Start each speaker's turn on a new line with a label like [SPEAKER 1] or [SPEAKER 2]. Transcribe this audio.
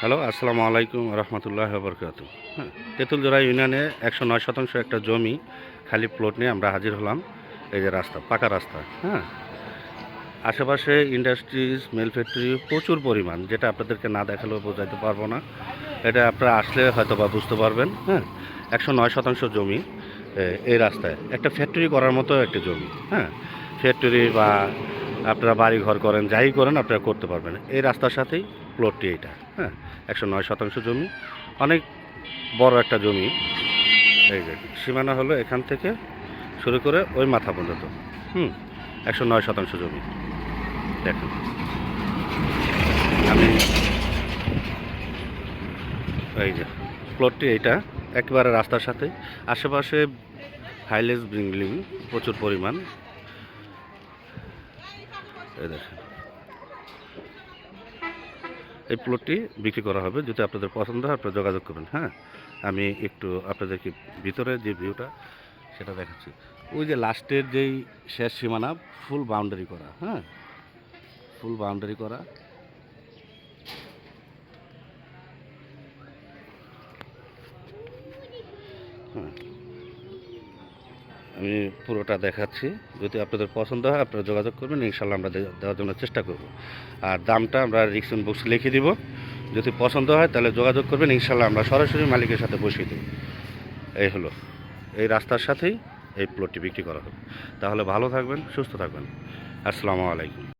[SPEAKER 1] Hello, আসসালামু আলাইকুম রহমতুল্লাহ বরকাত হ্যাঁ তেঁতুলজোড়া ইউনিয়নে একশো নয় শতাংশ একটা জমি খালি প্লট নিয়ে আমরা হাজির হলাম। এই যে রাস্তা, পাকা রাস্তা হ্যাঁ। আশেপাশে ইন্ডাস্ট্রিজ, মেল ফ্যাক্টরি প্রচুর পরিমাণ, যেটা আপনাদেরকে না দেখালেও বোঝাইতে পারব না। এটা আপনারা আসলে হয়তো বা বুঝতে পারবেন হ্যাঁ। একশো নয় শতাংশ জমি এই রাস্তায়। একটা ফ্যাক্টরি করার মতো একটা জমি হ্যাঁ। ফ্যাক্টরি বা আপনারা বাড়ি ঘর করেন, যাই করেন, আপনারা করতে পারবেন। এই রাস্তার সাথেই প্লটটি এইটা হ্যাঁ? একশো নয় শতাংশ জমি। অনেক বড় একটা জমি। এই যে, সীমানা হলো এখান থেকে শুরু করে ওই মাথা পর্যন্ত। হুম, একশো নয় শতাংশ জমি। দেখেন। আমি এই যে, প্লটটি এইটা, একেবারে রাস্তার সাথে। আশেপাশে হাইলেস বিল্ডিং প্রচুর পরিমাণ। এই দেখেন। এই প্লটটি বিক্রি করা হবে যদি আপনাদের পছন্দ হয়, আপনারা যোগাযোগ করবেন হ্যাঁ? আমি একটু আপনাদেরকে ভিতরে যে ভিউটা সেটা দেখাচ্ছি। ওই যে লাস্টের যেই শেষ সীমানা ফুল বাউন্ডারি করা হ্যাঁ? ফুল বাউন্ডারি করা। হ্যাঁ। আমি পুরোটা দেখাচ্ছি। যদি আপনাদের পছন্দ হয়, আপনারা যোগাযোগ করবেন ইনশাল্লাহ আমরা দেওয়ার জন্য চেষ্টা করব। আর দামটা আমরা রিক্সন বক্স লিখে দিব। যদি পছন্দ হয়, তাহলে যোগাযোগ করবেন ইনশাল্লাহ আমরা সরাসরি মালিকের সাথে বসিয়ে দেব। এই হলো। এই রাস্তার সাথেই এই প্লটটি বিক্রি করা হবে তাহলে ভালো থাকবেন, সুস্থ থাকবেন। আসসালামু আলাইকুম।